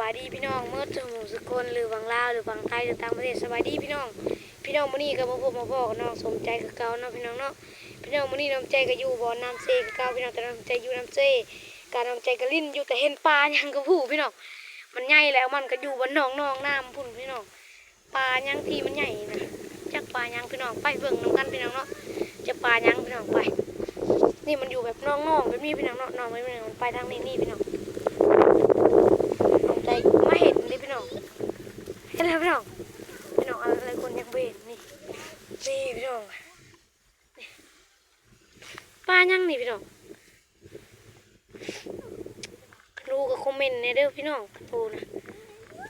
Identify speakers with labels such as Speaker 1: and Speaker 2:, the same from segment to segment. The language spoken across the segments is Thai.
Speaker 1: บายดีพี่น้องเมื่อสมุสกลหรือวังลาวหรือวังไทยหรือต่างประเทศสบายดีพี่น้อง พี่น้องมื้อนี้ก็มาพบมาพ่อกับน้องสมใจคือเก่าเนาะพี่น้องเนาะพี่น้องมื้อนี้น้ำใจก็อยู่บ่อน้ำเซคือเก่าพี่น้องแต่น้ำใจอยู่น้ำเซการน้ำใจก็ลิ้นอยู่แต่เห็นปลายังก็ผู้พี่น้องมันใหญ่แล้วมันก็อยู่บนหนองนองน้ำพุ่นพี่น้องปลายังที่มันใหญ่นะจักปลายังพี่น้องไปเบิ่งน้ำกันพี่น้องเนาะจะปลายังพี่น้องไป นี่มันอยู่แบบนองๆแบบนี้พี่น้องเนาะนองไม่พี่น้องมันไปทางนี้นี่พี่น้องใจไม่เห็นเลยพี่น้อง เห็นแล้วพี่น้องพี่น้องอะไรคนยังเห็นนี่นี่พี่น้องป้ายังนี่พี่น้องรู้กับคอมเมนต์ในเด้อพี่น้องดูนะ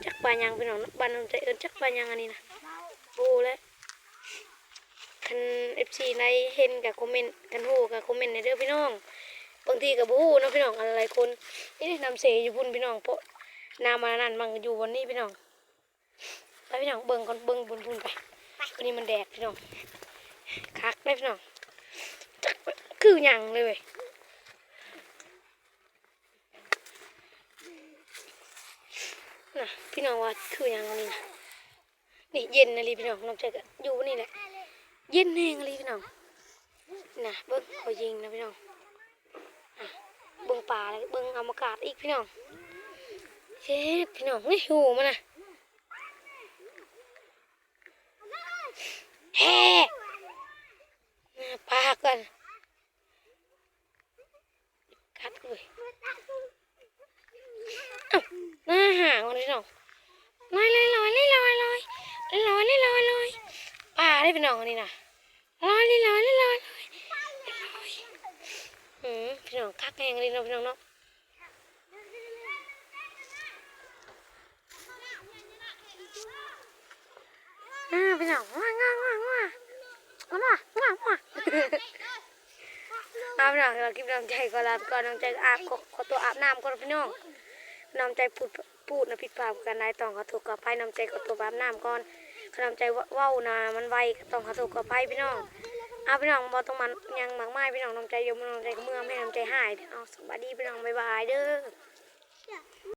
Speaker 1: จักปลายังพี่น้องบ้านน้องใจเอินจักปลายังอันนี้นะโอ้แล้วคันเอฟซีในเห็นกับคอมเมนต์กันหูกับคอมเมนต์ในเด้อพี่น้องบางทีกับบูเนะพี่น้องอะไรคนนี่นำเสยอยู่พุ่นพี่น้องเพราะน้ำมานั่นมันก็อยู่บนนี้พี่น้อง ไปพี่น้องเบิ่งก่อนเบิ่งบนพุ่นไปวันนี้มันแดดพี่น้องคักได้พี่น้องจักคือหยังเลยเว้ยน่ะพี่น้องว่าคือหยังอันนี้นะนี่เย็นนะลีพี่น้องน้องใจก็อยู่นี่แหละเย็นแห้งเลยพี่น้องน่ะเบิ่งเขายิงนะพี่น้องอะเบิ่งป่าแล้วก็เบิ่งอวกาศอีกพี่น้องเช็ดพี่น้องนี่หูมันนะแฮ่หน้าปากกันกัดเลยเอ้า หน้าหางมันพี่น้องลอยลอยลอยลอยลอยลอยลอยลอยลอยลอยปลาได้พี่น้องนนี้นะลอยลอยลอยลอยลอยอืมพี่น้องคักแหงเลยเนาะพี่น้องเนาะอ่าไปหนังง่าง่าง่าง่าง่าง่าง่า อาบน้ำเรากินน้ำใจก็ลาไปก่อนน้ำใจอาบขอขอตัวอาบน้ำก่อนพี่น้องน้ำใจพูดพูดนะผิดพลาดกันนายต้องขอตัวขออภัยน้ำใจขอตัวอาบน้ำก่อนขน้ำใจว่าวนามันไวต้องขอตัวขออภัยพี่น้องอาพี่น้องบอต้องมันยังมากไม้พี่น้องน้ำใจเดียวน้ำใจก็เมื่อไม่น้ำใจหายเอาสวัสดีพี่น้องบ๊ายบายเด้อ